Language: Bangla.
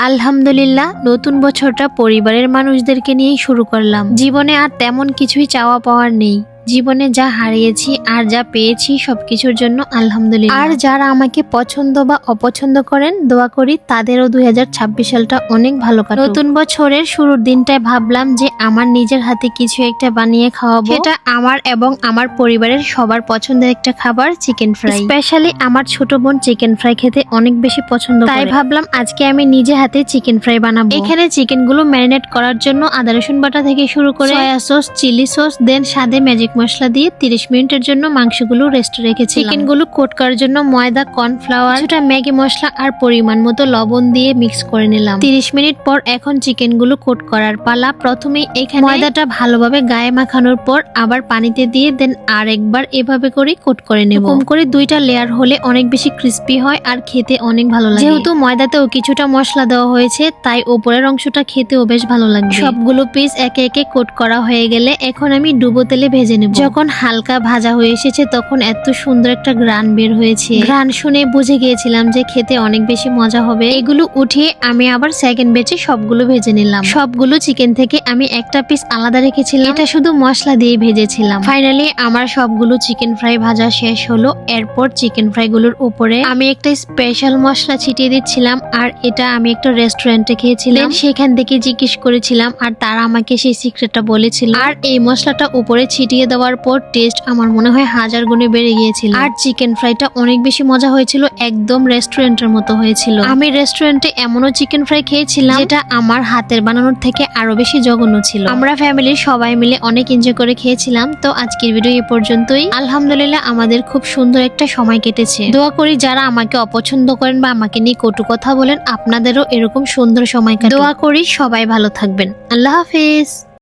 আলহামদুলিল্লাহ, নতুন বছরটা পরিবারের মানুষদেরকে নিয়েই শুরু করলাম। জীবনে আর তেমন কিছুই চাওয়া পাওয়ার নেই। জীবনে যা হারিয়েছি আর যা পেয়েছি সবকিছুর জন্য আলহামদুলিল্লাহ। আর যারা আমাকে পছন্দ বা অপছন্দ করেন দোয়া করি তাদেরও দুই হাজার ছাব্বিশ সালটা অনেক ভালো কাটুক। নতুন বছরের শুরুর দিনটায় ভাবলাম যে আমার নিজের হাতে কিছু একটা বানিয়ে খাওয়াবো। সেটা আমার এবং আমার পরিবারের সবার পছন্দের একটা খাবার চিকেন ফ্রাই। স্পেশালি আমার ছোট বোন চিকেন ফ্রাই খেতে অনেক বেশি পছন্দ তাই ভাবলাম আজকে আমি নিজে হাতে চিকেন ফ্রাই বানাবো। এখানে চিকেনগুলো ম্যারিনেট করার জন্য আদা রসুন বাটা থেকে শুরু করে সয়া সস চিলি সস দেন স্বাদে ম্যাজিক মশলা দিয়ে 30 মিনিটের জন্য মাংসগুলো রেস্ট রেখেছি চিকেনগুলো কোট করার জন্য ময়দা কর্নফ্লাওয়ার কিছুটা ম্যাগি মশলা আর পরিমাণ মতো লবণ দিয়ে মিক্স করে নিলাম। 30 মিনিট পর এখন চিকেনগুলো কোট করার পালা। প্রথমে এখানে ময়দাটা ভালোভাবে গায়ে মাখানোর পর আবার পানিতে দিয়ে দেন আরেকবার এভাবে করে কোট করে নেব। কম করে দুইটা লেয়ার হলে অনেক বেশি ক্রিস্পি হয় আর খেতে অনেক ভালো লাগে। যেহেতু ময়দাতেও কিছুটা মশলা দেওয়া হয়েছে, তাই ওপরের অংশটা খেতেও বেশ ভালো লাগবে। সবগুলো পিস একে একে কোট করা হয়ে গেলে এখন আমি ডুবো তেলে ভেজে নেব। যখন হালকা ভাজা হয়ে এসেছে তখন এত সুন্দর একটা গ্রান বের হয়েছে। গ্রান শুনে বুঝে গিয়েছিলাম যে খেতে অনেক বেশি মজা হবে। এগুলো উঠিয়ে আমি আবার সেকেন্ড বেচে সবগুলো ভেজে নিলাম। সবগুলো চিকেন থেকে আমি একটা পিস আলাদা রেখেছিলাম। এটা শুধু মশলা দিয়ে ভেজেছিলাম। ফাইনালি আমার সবগুলো চিকেন ফ্রাই ভাজা শেষ হলো। এরপর চিকেন ফ্রাই গুলোর উপরে আমি একটা স্পেশাল মশলা ছিটিয়ে দিচ্ছিলাম আর এটা আমি একটা রেস্টুরেন্টে খেয়েছিলাম। সেখান থেকে জিজ্ঞেস করেছিলাম আর তারা আমাকে সেই সিক্রেটটা বলেছিল। আর এই মশলাটা উপরে ছিটিয়ে দেওয়ার পর টেস্ট আমার মনে হয় হাজার গুণে বেড়ে গিয়েছিল। আর চিকেন ফ্রাইটা অনেক বেশি মজা হয়েছিল, একদম রেস্টুরেন্টের মতো হয়েছিল। আমি রেস্টুরেন্টে এমনও চিকেন ফ্রাই খেয়েছিলাম, যেটা আমার হাতের বানানোর থেকে আরও বেশি জঘন্য ছিল। আমরা ফ্যামিলির সবাই মিলে অনেক এনজয় করে খেয়েছিলাম, তো আজকের ভিডিও এ পর্যন্তই। আলহামদুলিল্লাহ, আমাদের খুব সুন্দর একটা সময় কেটেছে। দোয়া করি যারা আমাকে অপছন্দ করেন বা আমাকে নিয়ে কটু কথা বলেন, আপনাদেরও এরকম সুন্দর সময় দোয়া করি সবাই ভালো থাকবেন। আল্লাহ হাফিজ।